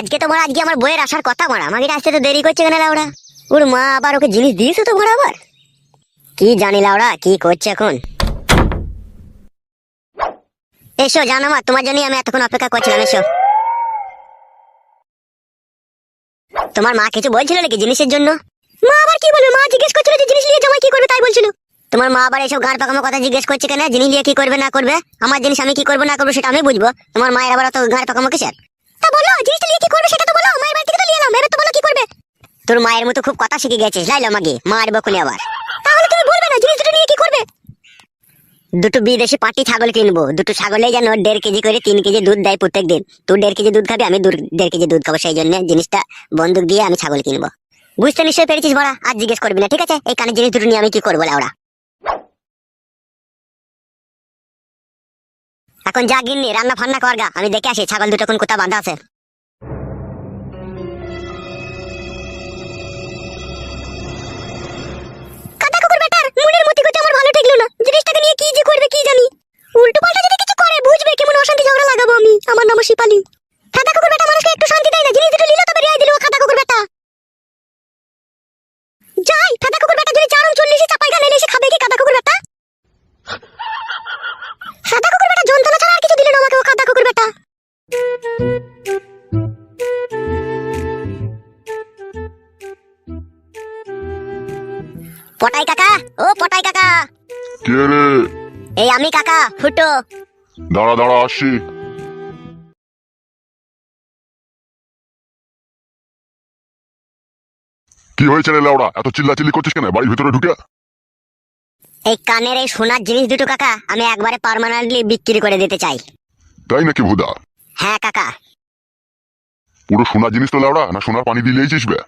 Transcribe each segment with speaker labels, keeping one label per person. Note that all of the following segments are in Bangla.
Speaker 1: আজকে তো মারা, আজকে আমার বইয়ের আসার কথা মারা। আমাকে আসতে তো দেরি করছে কেন লাউড়া ওর মা আবার ওকে জিনিস দিয়েছে তো মারা আবার? কি জানি লাউড়া কি করছে এখন? এসো, জানো মা, তোমার জন্যই আমি এতক্ষণ অপেক্ষা করছিলাম, এসো। তোমার মা কিছু বলছিল নাকি জিনিসের জন্য? মা আবার কি বলবে? মা জিজ্ঞেস করছিল যে জিনিস নিয়ে জামাই কি করবে, তাই বলছিল। তোমার মা আবার এসব গান পাকামো কথা জিজ্ঞেস করছে কেন? জিনিস নিয়ে কি করবে, না করবে? আমার জিনিস আমি কি করব, না করব, সেটা আমি বুঝব। তোমার মায়ের আবার অত গান পাকামো কিসের? বলো জিনিসটা নিয়ে কি করবে সেটা তো বলো মায়ের বাড়ি থেকে তো নিয়ে এলাম এবার তো বলো কি করবে? তোর মায়ের মতো খুব কথা শিখে গেছিস লাইলো মাগি মারবো আবার। তাহলে তুমি বলবে না জিনিস দুটো নিয়ে কি করবে? দুটো বিদেশি পাটি ছাগল কিনবো দুটো ছাগলে যেন দেড় কেজি করে তিন কেজি দুধ দেয় প্রত্যেক দিন। তুই দেড় কেজি দুধ খাবি আমি দেড় কেজি দুধ খাব সেই জন্য জিনিসটা বন্দুক দিয়ে আমি ছাগল কিনবো। বুঝতে নিশ্চয়ই পেরেছিস বড়া আর জিজ্ঞেস করবি না ঠিক আছে? এই কানের জিনিস দুটো নিয়ে আমি কি করব লাউড়া এখন যা গিন্নি, রান্না ফান্না করগা আমি দেখে আসি, ছাগল দুটো কোন কোথা বাঁধা আছে। কাদা কুকুর বেটার মনের মতি গতি আমার ভালো ঠেকলো না। জিনিসটাকে নিয়ে কি যে করবে, কি জানি। উল্টো পাল্টা যদি ও পটাই কাকা।
Speaker 2: কে রে?
Speaker 1: এই আমি কাকা ফুটো।
Speaker 2: দাঁড়া দাঁড়া আসছি। কি হয়েছে রে লাউড়া এত চিল্লাচিল্লি করছিস কেন? বাড়ির ভিতরে ঢুকে?
Speaker 1: এই কানের এই সোনার জিনিস দুটো কাকা আমি একবারে পার্মানেন্টলি বিক্রি করে দিতে চাই।
Speaker 2: তাই নাকি ভুদা?
Speaker 1: হ্যাঁ কাকা।
Speaker 2: পুরো সোনার জিনিস তো লাউড়া না সোনার পানি দিলেই চিসবে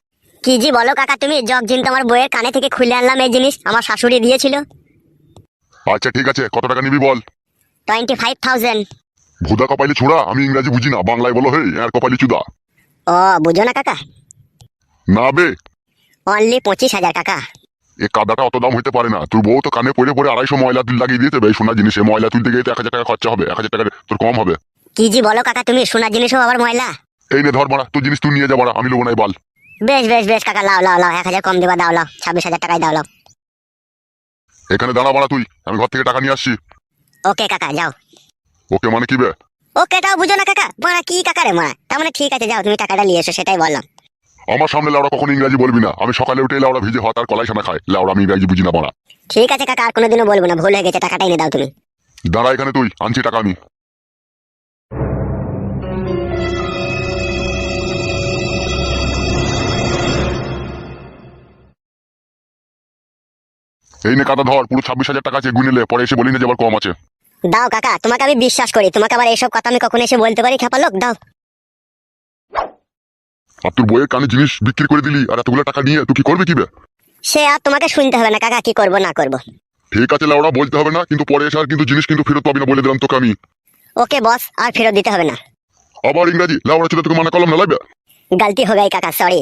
Speaker 1: কি জি বলো কাকা তুমি? জগ জিন তোমার বইয়ের কানে থেকে খুলে আনলাম এই জিনিস আমার শাশুড়ি দিয়েছিল।
Speaker 2: আচ্ছা ঠিক আছে কত টাকা নিবি বল?
Speaker 1: টোয়েন্টি ফাইভ থাউজেন্ড
Speaker 2: ভুদা কপালি ছোড়া আমি ইংরাজি বুঝি না বাংলায় বলো হে আর কপালি চুদা।
Speaker 1: ও বুঝো না কাকা।
Speaker 2: না বে।
Speaker 1: অনলি পঁচিশ হাজার টাকা
Speaker 2: এ কাদাটা অত দাম হইতে পারে না তোর বউ তো কানে পড়ে পড়ে আড়াইশো ময়লা তুল লাগিয়ে দেবে এই সোনার জিনিসে ময়লা তুলতে গিয়ে তো এক হাজার টাকা খরচা হবে এক হাজার টাকা তোর কম হবে।
Speaker 1: কি জি বলো কাকা তুমি সোনার জিনিসও আবার ময়লা?
Speaker 2: এই নে ধর মারা তোর জিনিস তুই নিয়ে যা মারা আমি লোবো নাই বল।
Speaker 1: বেশ বেশ বেশ কাকা লাও লাও লাও এক হাজার কম দেবা দাও লাও ছাব্বিশ হাজার টাকায় দাও লাও।
Speaker 2: এখানে দাঁড়া মারা তুই আমি ঘর থেকে টাকা নিয়ে আসছি।
Speaker 1: ওকে কাকা যাও।
Speaker 2: ওকে মানে কি বে?
Speaker 1: ওকে তাও বুঝো না কাকা মারা কি কাকা রে মারা? তার মানে ঠিক আছে যাও তুমি টাকাটা নিয়ে এসো সেটাই বললাম।
Speaker 2: আমার সামনে লাউড়া কখনো ইংরাজি বলবি না। আমি সকালে উঠে লাউড়া ভিজে ভাত আর কলাই সানা খাই। লাউড়া আমি ইংরাজি বুঝি না মারা।
Speaker 1: ঠিক আছে কাকা আর কোনোদিনও বলব না ভুল হয়ে গেছে টাকাটা এনে দাও তুমি।
Speaker 2: দাঁড়া এখানে তুই আনছি টাকা আমি। এই নে কাটা ধর পুরো ছাব্বিশ হাজার টাকা আছে গুনিলে পরে এসে বলি না যাবার কম আছে।
Speaker 1: দাও কাকা তোমাকে আমি বিশ্বাস করি তোমাকে আবার এসব কথা আমি কখনো এসে বলতে পারি খেপা লোক দাও।
Speaker 2: আর তোর বইয়ের কানে জিনিস বিক্রি করে দিলি আর এতগুলো টাকা নিয়ে তুই কি করবি কিবে
Speaker 1: সে আর তোমাকে শুনতে হবে না কাকা কি করব না করব।
Speaker 2: ঠিক আছে লাউড়া বলতে হবে না কিন্তু পরে এসে আর কিন্তু জিনিস কিন্তু ফেরত পাবি না বলে দিলাম তোকে আমি।
Speaker 1: ওকে বস আর ফেরত দিতে হবে না।
Speaker 2: আবার ইংরাজি লাউড়া ছিল তোকে মানা করলাম না লাগবে
Speaker 1: গালতি হবে কাকা সরি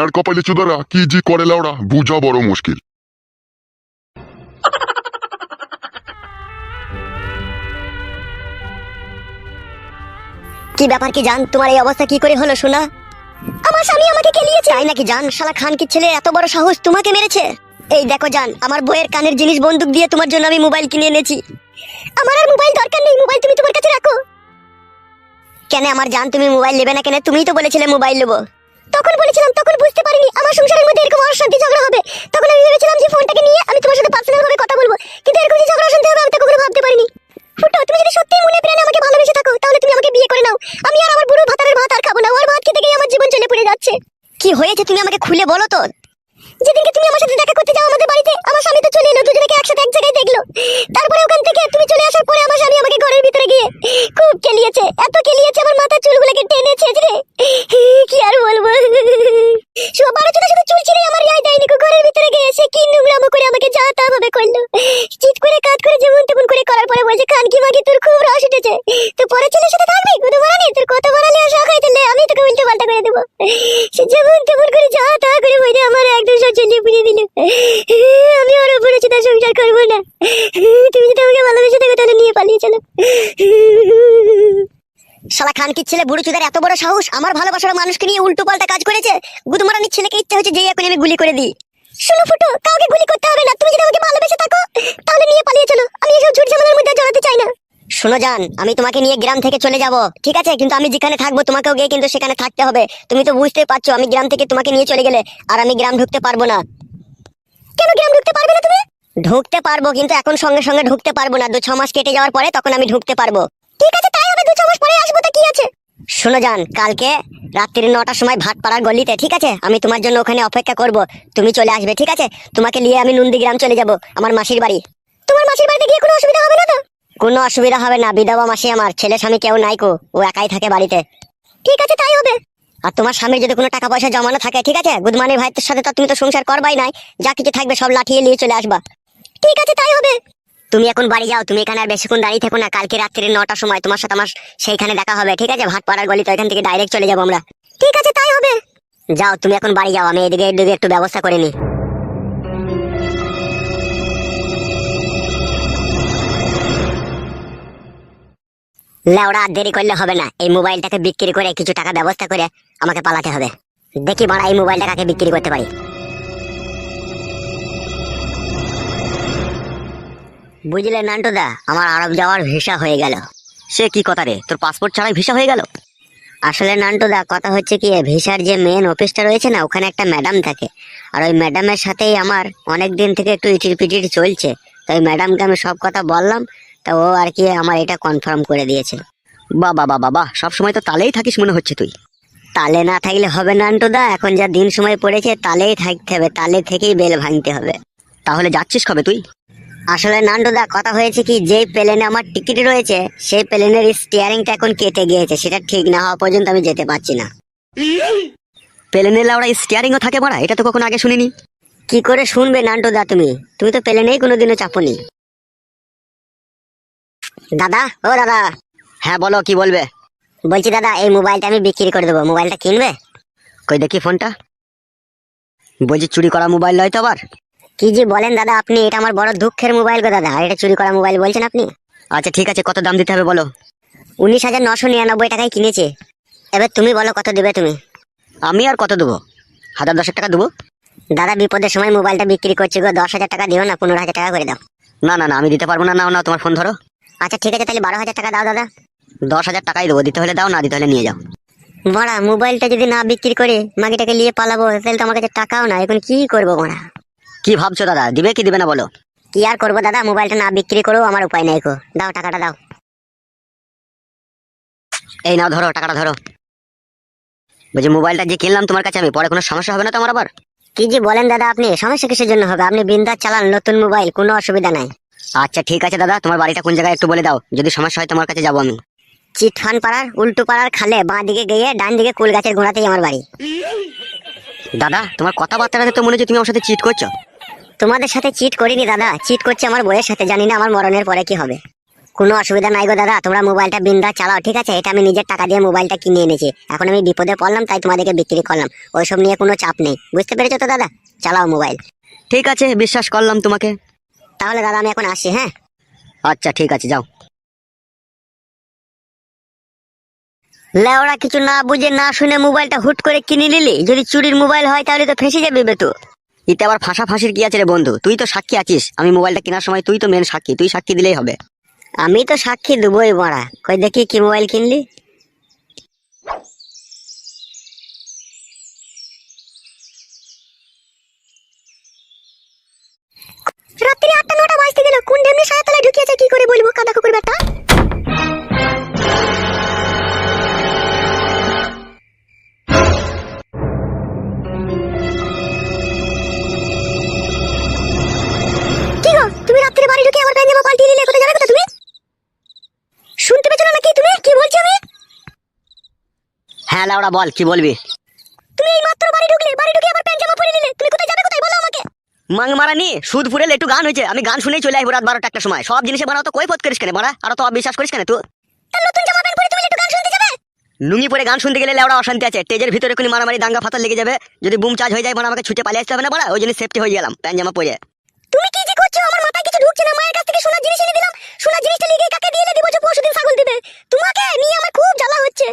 Speaker 2: আর কপালে চুদারা কি জি করে লাউড়া বুঝা বড় মুশকিল।
Speaker 1: কি ব্যাপার কি জান? তোমার এই অবস্থা কি করে হলো শোনা আমার স্বামী আমাকে কেলিয়েছে তাই নাকি জান? শালা খান কি ছেলে, এত বড় সাহস তোমাকে মেরেছে? এই দেখো জান, আমার বইয়ের কানের জিনিস বন্দুক দিয়ে তোমার জন্য আমি মোবাইল কিনে এনেছি। আমার আর মোবাইল দরকার নেই। মোবাইল তুমি তোমার কাছে রাখো। কেন আমার জান তুমি মোবাইল নেবে না কেন? তুমিই তো বলেছিলে মোবাইল নেব। তখন বলেছিলাম, তখন বুঝতে পারিনি। আমার সংসারের মধ্যে এরকম অশান্তি ঝগড়া হবে। তখন আমি ভেবেছিলাম যে ফোনটাকে নিয়ে আমি তোমার সাথে পার্সোনাল ভাবে কথা বলব। কিন্তু এরকম যে ঝগড়া অশান্তি হবে, আমি তো কখনো ভাবতে পারিনি। ফুটো, তুমি যদি সত্যি মনে প্রাণে আমাকে ভালোবেসে থাকো, তাহলে তুমি আমাকে বিয়ে করে নাও। আমি আর আমার বুড়ো ভাতারের ভাত আর খাব না। ওর ভাত খেতে গিয়ে আমার জীবন চলে পড়ে যাচ্ছে। কি হয়েছে তুমি আমাকে খুলে বলো তো যেদিনকে তুমি আমার সাথে দেখা করতে যাও আমাদের বাড়িতে আমার স্বামী তো চলে এলো দুজনেকে একসাথে এক জায়গায় দেখল তারপরে ওখান থেকে তুমি চলে আসার পরে আমার স্বামী আমাকে ঘরের ভিতরে গিয়ে খুব কেলিয়েছে এত আমার মাথার চুলগুলোকে টেনে ছেঁচড়ে কি আর বলব সব বারো চোদ্দ শুধু চুল ছিঁড়ে আমার রায় দেয়নি গো, ঘরের ভিতরে গিয়ে সে কি নোংরামো করে আমাকে যা তা ভাবে করল চিৎ করে কাজ করে যেমন তেমন করে করার পরে বলছে খান কি মাগি তোর খুব রস উঠেছে তো পরে ছেলের সাথে থাকবি কত বাড়ানি তোর কত বাড়ালে আর শখ হয়ে তাহলে আমি তোকে উল্টো পাল্টা করে দেবো সে যেমন তেমন করে যা তা তা করে বইরে আমার একদম সব চালিয়ে পুড়িয়ে দিল আমি ওর উপরে তার সংসার করব না তুমি যদি আমাকে ভালোবেসে থাকো তাহলে নিয়ে পালিয়ে চলো শালা খানকির ছেলে বুড়ো চুদার এত বড় সাহস, আমার ভালোবাসার মানুষকে নিয়ে উল্টো পাল্টা কাজ করেছে? গুদমারানির ছেলেকে ইচ্ছে হচ্ছে যেই এখন আমি গুলি করে দিই। শোনো ফুটো, কাউকে গুলি করতে হবে না। তুমি যদি আমাকে ভালোবেসে থাকো, তাহলে নিয়ে পালিয়ে চলো। আমি এসব ঝুট ঝামেলার মধ্যে জড়াতে চাই না। শোনো জান, আমি তোমাকে নিয়ে গ্রাম থেকে চলে যাব, ঠিক আছে? কিন্তু আমি যেখানে থাকব, তোমাকেও গিয়ে কিন্তু সেখানে থাকতে হবে। তুমি তো বুঝতে পারছ, আমি গ্রাম থেকে তোমাকে নিয়ে চলে গেলে আর আমি গ্রাম ঢুকতে পারব না। কেন গ্রাম ঢুকতে পারবে না তুমি? ঢুকতে পারব, কিন্তু এখন সঙ্গে সঙ্গে ঢুকতে পারব না। দু ছ মাস কেটে যাওয়ার পরে তখন আমি ঢুকতে পারব। ঠিক আছে মাস পরে আসব তা কি আছে? শোনো যান কালকে রাত্রি নটার সময় ভাত পাড়ার গলিতে, ঠিক আছে? আমি তোমার জন্য ওখানে অপেক্ষা করব। তুমি চলে আসবে, ঠিক আছে? তোমাকে নিয়ে আমি নন্দীগ্রাম চলে যাব, আমার মাসির বাড়ি। তোমার মাসির বাড়িতে গিয়ে কোনো অসুবিধা হবে না তো? কোনো অসুবিধা হবে না, বিধবা মাসি আমার, ছেলে স্বামী কেউ নাই কো, ও একাই থাকে বাড়িতে। ঠিক আছে, তাই হবে। আর তোমার স্বামীর যদি কোনো টাকা পয়সা জমানো থাকে, ঠিক আছে? গুদমানি ভাইয়ের সাথে তো তুমি তো সংসার করবাই নাই, যা কিছু থাকবে সব লাঠিয়ে নিয়ে চলে আসবা। ঠিক আছে, তাই হবে। তুমি এখন বাড়ি যাও, তুমি এখানে আর বেশিক্ষণ দাঁড়িয়ে থেকো না। কালকে রাত্রি নটার সময় তোমার সাথে আমার সেইখানে দেখা হবে, ঠিক আছে? ভাট পাড়ার গলি তো এখান থেকে ডাইরেক্ট চলে যাব আমরা। ঠিক আছে, তাই হবে। যাও, তুমি এখন বাড়ি যাও, আমি এদিকে এদিকে একটু ব্যবস্থা করে লেওড়া, আর দেরি করলে হবে না। এই মোবাইলটাকে বিক্রি করে কিছু টাকা ব্যবস্থা করে আমাকে পালাতে হবে। দেখি মারা এই মোবাইলটা কাকে বিক্রি করতে পারি? বুঝলে নান্টুদা আমার আরব যাওয়ার ভিসা হয়ে গেল।
Speaker 3: সে কি কথা রে? তোর পাসপোর্ট ছাড়াই ভিসা হয়ে গেল?
Speaker 1: আসলে নান্টুদা কথা হচ্ছে কি ভিসার যে মেন অফিসটা রয়েছে না ওখানে একটা ম্যাডাম থাকে। আর ওই ম্যাডামের সাথেই আমার অনেক দিন থেকে একটু ইটির পিটির চলছে। তো ওই ম্যাডামকে আমি সব কথা বললাম তা ও আর কি আমার এটা কনফার্ম করে দিয়েছে।
Speaker 3: বাবা বাবা বাবা সব সময় তো তালেই থাকিস মনে হচ্ছে তুই।
Speaker 1: তালে না থাকলে হবে না নান্টুদা এখন যা দিন সময় পড়েছে তালেই থাকতে হবে তালে থেকেই বেল ভাঙতে হবে।
Speaker 3: তাহলে যাচ্ছিস কবে তুই?
Speaker 1: আসলে নান্টুদা কথা হয়েছে কি যে প্লেনে আমার টিকিট রয়েছে সেই প্লেনের স্টিয়ারিংটা এখন কেটে গিয়েছে সেটা ঠিক না হওয়া পর্যন্ত আমি যেতে পারছি না।
Speaker 3: প্লেনে লাউড়া স্টিয়ারিংও থাকে মারা এটা তো কখনো আগে শুনিনি।
Speaker 1: কি করে শুনবে নান্টুদা তুমি? তুমি তো প্লেনেই কোনোদিনও চাপনি। দাদা ও দাদা।
Speaker 3: হ্যাঁ বলো কি বলবে?
Speaker 1: বলছি দাদা এই মোবাইলটা আমি বিক্রি করে দেবো মোবাইলটা কিনবে?
Speaker 3: কই দেখি ফোনটা। বলছি চুরি করা মোবাইল নয় তো আবার।
Speaker 1: কি যে বলেন দাদা আপনি এটা আমার বড় দুঃখের মোবাইল গো দাদা আর এটা চুরি করা মোবাইল বলছেন আপনি?
Speaker 3: আচ্ছা ঠিক আছে কত দাম দিতে হবে বলো?
Speaker 1: উনিশ হাজার নশো নিরানব্বই টাকায় কিনেছে। এবার তুমি বলো কত দেবে তুমি?
Speaker 3: আমি আর কত দেবো? হাজার দশেক টাকা দেবো?
Speaker 1: দাদা বিপদের সময় মোবাইলটা বিক্রি করছি গো দশ হাজার টাকা দিও না পনেরো হাজার টাকা করে দাও।
Speaker 3: না না না আমি দিতে পারব না নাও না তোমার ফোন ধরো।
Speaker 1: আচ্ছা ঠিক আছে তাহলে বারো হাজার টাকা দাও দাদা।
Speaker 3: দশ হাজার টাকাই দেবো দিতে হলে দাও না দিতে হলে নিয়ে যাও।
Speaker 1: বড়া মোবাইলটা যদি না বিক্রি করে মাগিটাকে নিয়ে পালাবো তাহলে তো আমার কাছে টাকাও না এখন কি করব বড়া?
Speaker 3: কি ভাবছ দাদা? দিবে কি দিবে না বলো?
Speaker 1: কি আর করব দাদা? মোবাইলটা না বিক্রি করেও আমার উপায় নেই গো। দাও টাকাটা দাও।
Speaker 3: এই নাও ধরো টাকাটা ধরো। বলছি মোবাইলটা যে কিনলাম তোমার কাছে আমি পরে কোনো সমস্যা হবে না তোমার আবার?
Speaker 1: কি যে বলেন দাদা আপনি সমস্যা কিসের জন্য হবে? আপনি বিন্দাস চালান নতুন মোবাইল কোনো অসুবিধা নাই।
Speaker 3: আচ্ছা ঠিক আছে দাদা তোমার বাড়িটা কোন জায়গায় একটু বলে দাও। যদি সমস্যা হয় তোমার কাছে যাব আমি।
Speaker 1: চিটফান পাড়ার উল্টো পাড়ার খালে বাঁ দিকে গিয়ে ডান দিকে কুল গাছের গোড়াতেই আমার বাড়ি।
Speaker 3: দাদা তোমার কথাবার্তাটাতে তো মনে হচ্ছে তুমি আমার সাথে চিট করছ।
Speaker 1: তোমাদের সাথে চিট করিনি দাদা। চিট করছে আমার বইয়ের সাথে জানি না আমার মরণের পরে কি হবে। কোনো অসুবিধা নাই গো দাদা তোমরা মোবাইলটা বিন্দা চালাও ঠিক আছে? এটা আমি নিজের টাকা দিয়ে মোবাইলটা কিনে এনেছি। এখন আমি বিপদে পড়লাম তাই তোমাদেরকে বিক্রি করলাম। ওইসব নিয়ে কোনো চাপ নেই। বুঝতে পেরেছ তো দাদা? চালাও মোবাইল।
Speaker 3: ঠিক আছে বিশ্বাস করলাম তোমাকে।
Speaker 1: তাহলে দাদা আমি এখন আসি হ্যাঁ?
Speaker 3: আচ্ছা ঠিক আছে যাও।
Speaker 1: লেওড়া কিছু না বুঝে না শুনে মোবাইলটা হুট করে কিনে নিলি। যদি চুরির মোবাইল হয় তাহলে তো ফেসে যাবে বেতু
Speaker 3: এতে আবার ফাঁসা ফাঁসির কি আছে রে বন্ধু? তুই তো সাক্ষী আছিস। আমি মোবাইলটা কেনার সময় তুই তো মেন সাক্ষী। তুই সাক্ষী দিলেই হবে।
Speaker 1: আমি তো সাক্ষী দেবই মরা কই দেখি কি মোবাইল কিনলি? রাত্রি আটটা নটা বাজতে গেল। কোন ঢেমনি
Speaker 3: বল কি বলবি?
Speaker 1: তুমি এই মাত্র বাড়ি ঢুকলে বাড়ি ঢুকে আমার প্যান্ট জামা পরে নিলে তুমি কোথায় যাবে কোথায় বলো আমাকে?
Speaker 3: মাং মারা সুদ ফুরে একটু গান হয়েছে। আমি গান শুনেই চলে আসব রাত বারোটা একটা সময়। সব জিনিসে বানাও তো কই পথ করিস কেন? মারা আর তো বিশ্বাস করিস কেন তুই?
Speaker 1: নতুন জামা প্যান্ট পরে তুমি একটু গান শুনতে যাবে?
Speaker 3: লুঙ্গি পরে গান শুনতে গেলে লেওড়া অশান্তি আছে। স্টেজের ভিতরে কোনো মারামারি দাঙ্গা ফাতাল লেগে যাবে। যদি বুম চার্জ হয়ে যায় মানে আমাকে ছুটে পালিয়ে আসতে হবে না বড়া? ওই জন্য সেফটি হয়ে গেলাম প্যান জামা পরে।
Speaker 1: তুমি কি যে করছ? আমার মাথায় কিছু ঢুকছে না। মায়ের কাছ থেকে সোনার জিনিস এনে দিলাম। সোনার জিনিসটা লিখে কাকে দিয়ে দিব যে পরশুদিন ছাগল দিবে? তোমাকে নিয়ে আমার খুব জ্বালা হচ্ছে।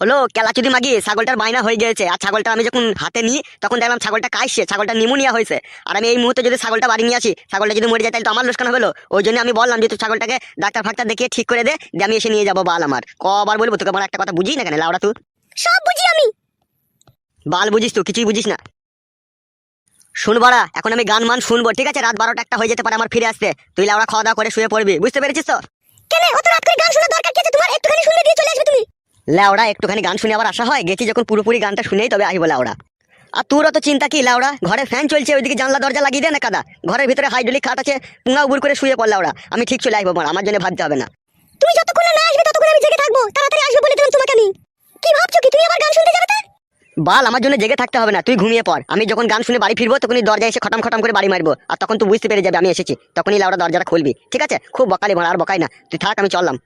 Speaker 3: হলো কেলা কেলাচুদি মাগি ছাগলটার বাইনা হয়ে গেছে আর ছাগলটা আমি যখন হাতে নিই তখন দেখলাম ছাগলটা কাশছে ছাগলটা নিমোনিয়া হয়েছে। আর আমি এই মুহূর্তে যদি ছাগলটা বাড়ি নিয়ে আসি ছাগলটা যদি মরে যায় তাহলে তো আমার লোকসান হলো। ওই জন্য আমি বললাম যে তুই ছাগলটাকে ডাক্তার ফাক্তার দেখিয়ে ঠিক করে দে যে আমি এসে নিয়ে যাব বাল আমার। কবার বলব তোকে আমার একটা কথা বুঝি না কেন লাউড়া তুই
Speaker 1: সব বুঝি আমি।
Speaker 3: বাল বুঝিস তো কিছুই বুঝিস না। শুনবাড়া এখন আমি গান মান শুনব ঠিক আছে? রাত বারোটা একটা হয়ে যেতে পারে আমার ফিরে আসতে। তুই লাউড়া খাওয়া দাওয়া করে শুয়ে পড়বি বুঝতে পেরেছিস তো?
Speaker 1: কেন অত রাত করে গান শোনার দরকার কি আছে? তোমার একটুখানি শুনে দিয়ে চলে আসবে তুমি।
Speaker 3: লাউড়া, একটুখানি গান শুনে আবার আসা হয়? গেছি যখন পুরোপুরি গানটা শুনেই তবে আসব লাউড়া। আর তোর অত চিন্তা কি লাউড়া? ঘরে ফ্যান চলছে, ওইদিকে জানলা, দরজা লাগিয়ে দে না কাদা। ঘরের ভিতরে হাইড্রোলিক খাট আছে পুঙ্গা উবুর করে শুয়ে পড় লাউড়া। আমি ঠিক চলে আসব আমার জন্য ভাবতে হবে না।
Speaker 1: তুমি যতক্ষণ না আসবে, ততক্ষণ আমি জেগে থাকব। তাড়াতাড়ি আসবে বলে দিলাম তোমাকে আমি। কি ভাবছ কি? তুমি আবার গান শুনতে যাবে
Speaker 3: বাল, আমার জন্য জেগে থাকতে হবে না, তুই ঘুমিয়ে পড়। আমি যখন গান শুনে বাড়ি ফিরবো, তখনই দরজা এসে খটাম খটাম করে বাড়ি মারবো। আর তখন তুই বুঝতে পেরে যাবে, আমি এসেছি। তখনই লাউড়া দরজাটা খুলবি। ঠিক আছে? খুব বকালি ভরা, আর বকাই না। তুই থাক, আমি চললাম।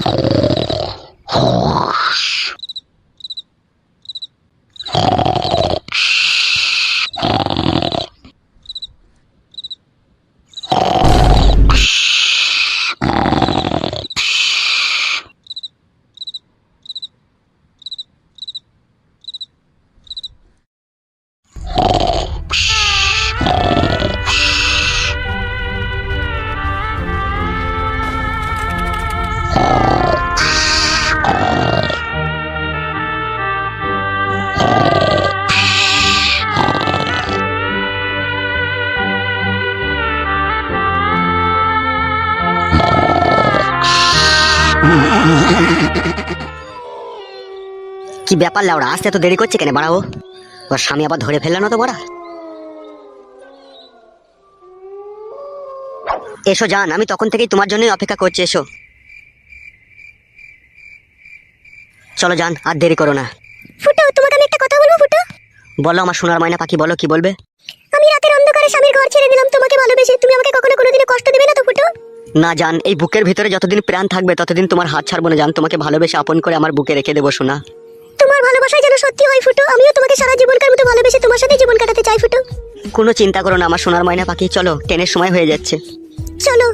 Speaker 3: Bye. কি ব্যাপার লাউড়া? আসতে এত দেরি করছে কেন? বাড়াবো ওর স্বামী আবার ধরে ফেলল না তো বড়া? এসো জান আমি তখন থেকেই তোমার জন্যই অপেক্ষা করছি এসো। চলো যান। আর দেরি করো না।
Speaker 1: ফুটো তোমাকে আমি একটা কথা বলব ফুটো?
Speaker 3: বলো আমার সোনার ময়না পাখি বলো কি বলবে?
Speaker 1: আমি রাতের অন্ধকারে স্বামীর ঘর ছেড়ে দিলাম। তোমাকে ভালোবেসে। তুমি আমাকে কখনো কোনোদিনও কষ্ট দিবে না তো ফুটো?
Speaker 3: না জান এই বুকের ভিতরে যতদিন প্রাণ থাকবে ততদিন তোমার হাত ছাড়বো না জান তোমাকে ভালোবেসে আপন করে আমার বুকে রেখে দেবো সোনা।
Speaker 1: তোমার ভালোবাসায় যেন সত্যি হয় ফুটো আমিও তোমাকে সারা জীবনকার মতো ভালোবেসে তোমার সাথে জীবন কাটাতে চাই ফুটো।
Speaker 3: কোনো চিন্তা করো না আমার সোনার ময়না পাখি। চলো ট্রেনের সময় হয়ে যাচ্ছে।
Speaker 1: চলো।